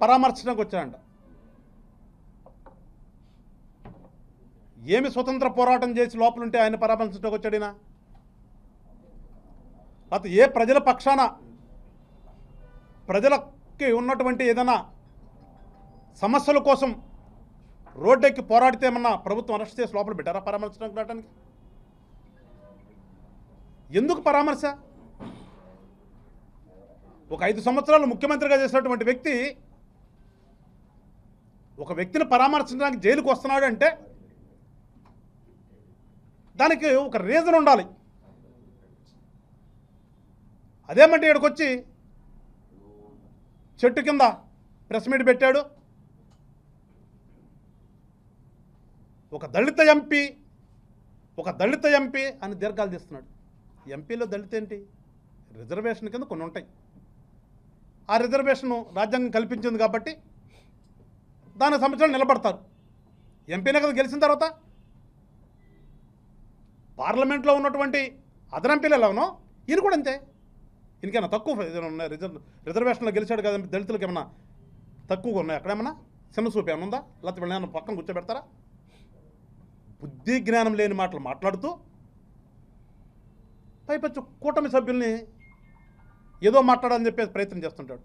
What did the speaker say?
పరామర్శించడానికి వచ్చాడంట ఏమి స్వతంత్ర పోరాటం చేసి లోపలుంటే ఆయన పరామర్శించడానికి వచ్చాడినా లేకపోతే ఏ ప్రజల పక్షాన ప్రజలకి ఉన్నటువంటి ఏదైనా సమస్యల కోసం రోడ్డెక్కి పోరాడితే ఏమన్నా ప్రభుత్వం అరెస్ట్ చేసి లోపల పెట్టారా పరామర్శించడానికి రావడానికి ఎందుకు పరామర్శ? ఒక ఐదు సంవత్సరాలు ముఖ్యమంత్రిగా చేసినటువంటి వ్యక్తి ఒక వ్యక్తిని పరామర్శించడానికి జైలుకు వస్తున్నాడు అంటే దానికి ఒక రీజన్ ఉండాలి. అదేమంటే ఇక్కడికి వచ్చి చెట్టు కింద ప్రెస్ మీట్ పెట్టాడు. ఒక దళిత ఎంపీ ఒక దళిత ఎంపీ అని దీర్ఘాలు తీస్తున్నాడు. ఎంపీలో దళిత ఏంటి? రిజర్వేషన్ కింద కొన్ని ఉంటాయి. ఆ రిజర్వేషన్ రాజ్యాంగం కల్పించింది కాబట్టి దాని సంవత్సరాలు నిలబడతారు. ఎంపీనే కదా గెలిచిన తర్వాత? పార్లమెంట్లో ఉన్నటువంటి అదర్ ఎంపీలు ఎలా ఈయన కూడా అంతే. ఇంకేమైనా తక్కువ రిజర్వ్ రిజర్వేషన్లో గెలిచాడు కదా దళితులకు ఏమన్నా తక్కువగా ఉన్నాయి? అక్కడేమన్నా చిన్న చూపు ఏమన్నా ఉందా? లేకపోతే వీళ్ళని పక్కన కూర్చోబెడతారా? బుద్ధి జ్ఞానం లేని మాటలు మాట్లాడుతూ పైపచ్చు కూటమి సభ్యుల్ని ఏదో మాట్లాడాలని చెప్పేసి ప్రయత్నం చేస్తుంటాడు.